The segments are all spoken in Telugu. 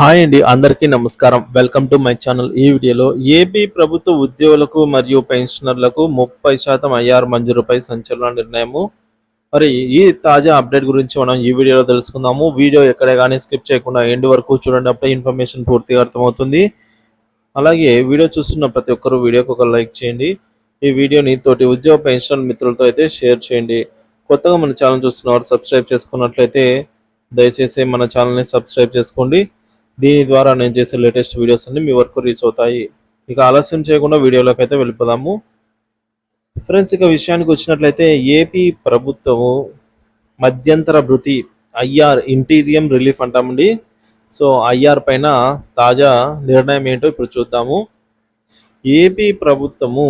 హాయ్ అండి అందరికీ నమస్కారం. Welcome to my channel. ఈ వీడియోలో ఏపీ ప్రభుత్వ ఉద్యోగులకు మరియు పెన్షనర్లకు ముప్పై శాతం ఐఆర్ మంజూరుపై సంచలన నిర్ణయము. మరి ఈ తాజా అప్డేట్ గురించి మనం ఈ వీడియోలో తెలుసుకుందాము. వీడియో ఎక్కడే కానీ స్కిప్ చేయకుండా ఎండ్ వరకు చూడండి అప్పుడే ఇన్ఫర్మేషన్ పూర్తిగా అర్థమవుతుంది. అలాగే వీడియో చూస్తున్న ప్రతి ఒక్కరూ వీడియోకి ఒక లైక్ చేయండి. ఈ వీడియోని తోటి ఉద్యోగ పెన్షన్ మిత్రులతో అయితే షేర్ చేయండి. కొత్తగా మన ఛానల్ చూస్తున్నవారు సబ్స్క్రైబ్ చేసుకున్నట్లయితే దయచేసి మన ఛానల్ని సబ్స్క్రైబ్ చేసుకోండి. దీని ద్వారా నేను చేసే లేటెస్ట్ వీడియోస్ అన్ని మీ వరకు రీచ్ అవుతాయి. ఇక ఆలస్యం చేయకుండా వీడియోలోకి అయితే వెళ్ళిపోదాము. ఫ్రెండ్స్ ఇక విషయానికి వచ్చినట్లయితే ఏపీ ప్రభుత్వము మధ్యంతర భృతి ఐఆర్ ఇంటీరియం రిలీఫ్ అంటామండి. సో ఐఆర్ పైన తాజా నిర్ణయం ఏంటో ఇప్పుడు చూద్దాము. ఏపీ ప్రభుత్వము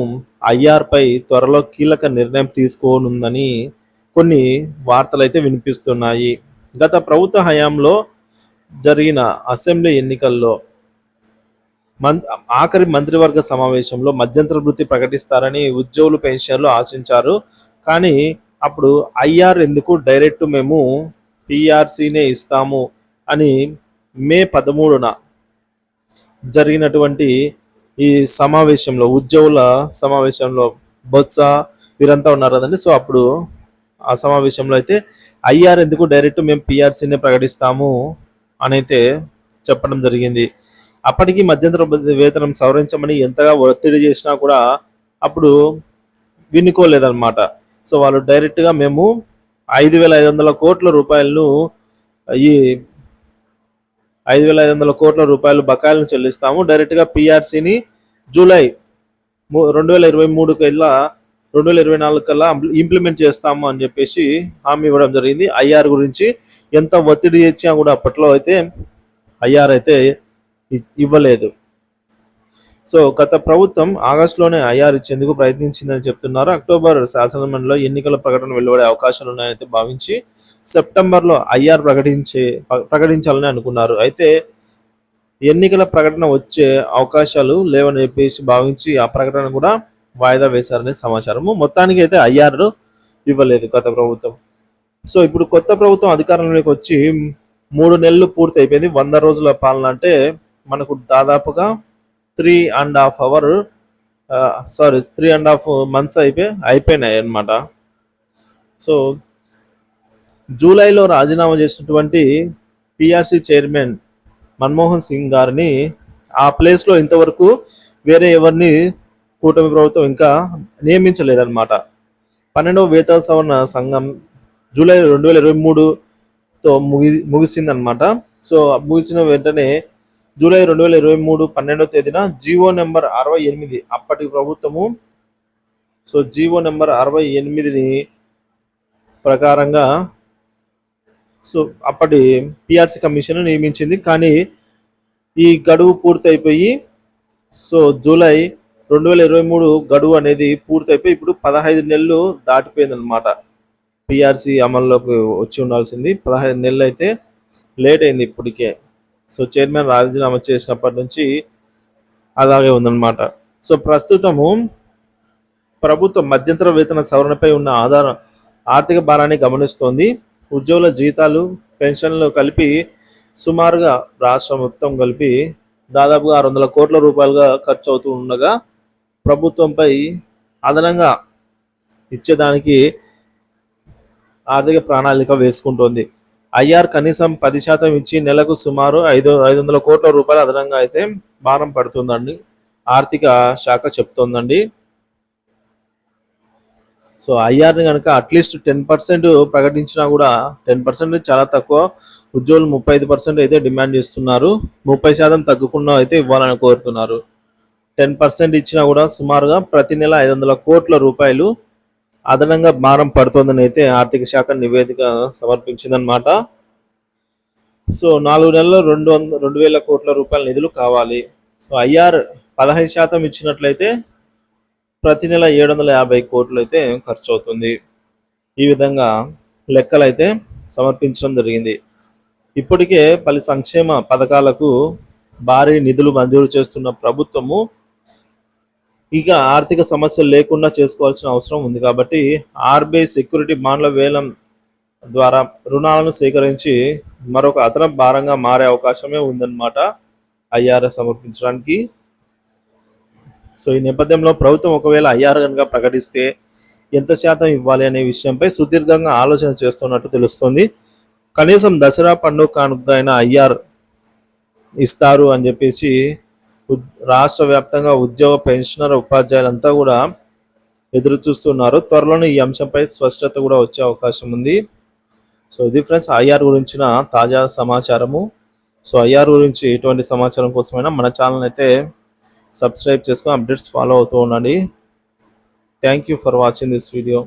ఐఆర్ పై త్వరలో కీలక నిర్ణయం తీసుకోనుందని కొన్ని వార్తలు అయితే వినిపిస్తున్నాయి. గత ప్రభుత్వ హయాంలో జరిగిన అసెంబ్లీ ఎన్నికల్లో మం- ఆఖరి మంత్రివర్గ సమావేశంలో మధ్యంతర వృత్తి ప్రకటిస్తారని ఉద్యోగులు పెన్షన్లు ఆశించారు. కానీ అప్పుడు ఐఆర్ ఎందుకు డైరెక్ట్ మేము పిఆర్సీనే ఇస్తాము అని మే పదమూడున జరిగినటువంటి ఈ సమావేశంలో ఉద్యోగుల సమావేశంలో బొత్స వీరంతా ఉన్నారు కదండి. సో అప్పుడు ఆ సమావేశంలో అయితే ఐఆర్ ఎందుకు డైరెక్ట్ మేము పిఆర్సీనే ప్రకటిస్తాము అని అయితే చెప్పడం జరిగింది. అప్పటికి మధ్యంతర వేతనం సవరించమని ఎంతగా ఒత్తిడి చేసినా కూడా అప్పుడు వినుకోలేదన్నమాట. సో వాళ్ళు డైరెక్ట్గా మేము ఐదు వేల ఐదు వందల కోట్ల రూపాయలను ఈ ఐదు వేల ఐదు వందల కోట్ల రూపాయలు బకాయిలను చెల్లిస్తాము. డైరెక్ట్గా పిఆర్సీని జూలై రెండు వేల ఇరవై మూడు కల్లా రెండు వేల ఇరవై నాలుగు కల్లా ఇంప్లిమెంట్ చేస్తాము అని చెప్పేసి హామీ ఇవ్వడం జరిగింది. ఐఆర్ గురించి ఎంత ఒత్తిడి ఇచ్చినా కూడా అప్పట్లో అయితే ఐఆర్ అయితే ఇవ్వలేదు. సో గత ప్రభుత్వం ఆగస్టులోనే ఐఆర్ ఇచ్చేందుకు ప్రయత్నించిందని చెప్తున్నారు. అక్టోబర్ శాసనమండలిలో ఎన్నికల ప్రకటన వెలువడే అవకాశాలు ఉన్నాయని భావించి సెప్టెంబర్లో ఐఆర్ ప్రకటించే ప్రకటించాలని అనుకున్నారు. అయితే ఎన్నికల ప్రకటన వచ్చే అవకాశాలు లేవని చెప్పేసి భావించి ఆ ప్రకటన కూడా వాయిదా వేశారనే సమాచారము. మొత్తానికి అయితే ఐఆర్ ఇవ్వలేదు గత ప్రభుత్వం. సో ఇప్పుడు కొత్త ప్రభుత్వం అధికారంలోకి వచ్చి మూడు నెలలు పూర్తి అయిపోయింది వంద రోజుల పాలన అంటే మనకు దాదాపుగా three and half hour sorry three and half months అయిపోయి అయిపోయినాయి అన్నమాట. సో జూలైలో రాజీనామా చేసినటువంటి పిఆర్సి చైర్మన్ మన్మోహన్ సింగ్ గారిని ఆ ప్లేస్లో ఇంతవరకు వేరే ఎవరిని కూటమి ప్రభుత్వం ఇంకా నియమించలేదన్నమాట. పన్నెండవ వేతన సవరణ సంఘం జూలై రెండు వేల ఇరవై మూడుతో ముగి ముగిసిందనమాట సో ముగిసిన వెంటనే జూలై రెండు వేల ఇరవై మూడు పన్నెండవ తేదీన జీవో నెంబర్ అరవై ఎనిమిది అప్పటి ప్రభుత్వము సో జీవో నెంబర్ అరవై ఎనిమిదిని ప్రకారంగా సో అప్పటి పిఆర్సి కమిషన్ నియమించింది. కానీ ఈ గడువు పూర్తయిపోయి సో జూలై రెండు వేల ఇరవై మూడు గడువు అనేది పూర్తయిపోయి ఇప్పుడు పదహైదు నెలలు దాటిపోయింది అనమాట పిఆర్సీ అమల్లోకి వచ్చి ఉండాల్సింది. పదహైదు నెలలు అయితే లేట్ అయింది ఇప్పటికే. సో చైర్మన్ రాజీనామా చేసినప్పటి నుంచి అలాగే ఉందన్నమాట. సో ప్రస్తుతము ప్రభుత్వం మధ్యంతర వేతన సవరణపై ఉన్న ఆధార ఆర్థిక భారాన్ని గమనిస్తోంది. ఉద్యోగుల జీతాలు పెన్షన్లు కలిపి సుమారుగా రాష్ట్రం మొత్తం కలిపి దాదాపుగా ఆరు వందల కోట్ల రూపాయలుగా ఖర్చు అవుతూ ఉండగా ప్రభుత్వంపై అదనంగా ఇచ్చేదానికి ఆర్థిక ప్రణాళిక వేసుకుంటోంది. ఐఆర్ కనీసం పది శాతం ఇచ్చి నెలకు సుమారు ఐదు ఐదు వందల కోట్ల రూపాయలు అదనంగా అయితే భారం పడుతుందండి. ఆర్థిక శాఖ చెప్తోందండి. సో ఐఆర్ని కనుక అట్లీస్ట్ టెన్ పర్సెంట్ ప్రకటించినా కూడా టెన్ పర్సెంట్ చాలా తక్కువ. ఉద్యోగులు ముప్పై ఐదు పర్సెంట్ అయితే డిమాండ్ చేస్తున్నారు. ముప్పై శాతం తగ్గకుండా అయితే ఇవ్వాలని కోరుతున్నారు. టెన్ పర్సెంట్ ఇచ్చినా కూడా సుమారుగా ప్రతి నెల ఐదు వందల కోట్ల రూపాయలు అదనంగా భారం పడుతోందని అయితే ఆర్థిక శాఖ నివేదిక సమర్పించిందనమాట సో నాలుగు నెలల్లో రెండు వంద రెండు వేల కోట్ల రూపాయల నిధులు కావాలి. సో ఐఆర్ పదహైదు శాతం ఇచ్చినట్లయితే ప్రతి నెల ఏడు వందల యాభై కోట్లు అయితే ఖర్చు అవుతుంది ఈ విధంగా లెక్కలు అయితే సమర్పించడం జరిగింది. ఇప్పటికే పలు సంక్షేమ పథకాలకు భారీ నిధులు మంజూరు చేస్తున్న ప్రభుత్వము ఇక ఆర్థిక సమస్యలు లేకుండా చేసుకోవాల్సిన అవసరం ఉంది కాబట్టి ఆర్బీఐ సెక్యూరిటీ బాండ్ల వేలం ద్వారా రుణాలను సేకరించి మరొక అదనపు భారంగా మారే అవకాశమే ఉందన్నమాట ఐఆర్ఎస్ సమర్పించడానికి. సో ఈ నేపథ్యంలో ప్రభుత్వం ఒకవేళ ఐఆర్ కనుక ప్రకటిస్తే ఎంత శాతం ఇవ్వాలి అనే విషయంపై సుదీర్ఘంగా ఆలోచన చేస్తున్నట్టు తెలుస్తుంది. కనీసం దసరా పండుగ కానుక అయిన ఐఆర్ ఇస్తారు అని చెప్పేసి రాష్ట్ర వ్యాప్తంగా ఉద్యోగ పెన్షనర్ ఉపాధ్యాయులంతా కూడా ఎదురు చూస్తున్నారు త్వరలోనే ఈ అంశంపై స్పష్టత కూడా వచ్చే అవకాశం ఉంది. సో ఇది ఫ్రెండ్స్ ఐఆర్ గురించిన తాజా సమాచారము. సో ఐఆర్ గురించి ఎటువంటి సమాచారం కోసమైనా మన ఛానల్ అయితే సబ్స్క్రైబ్ చేసుకొని అప్డేట్స్ ఫాలో అవుతూ ఉండండి. Thank you for watching this video.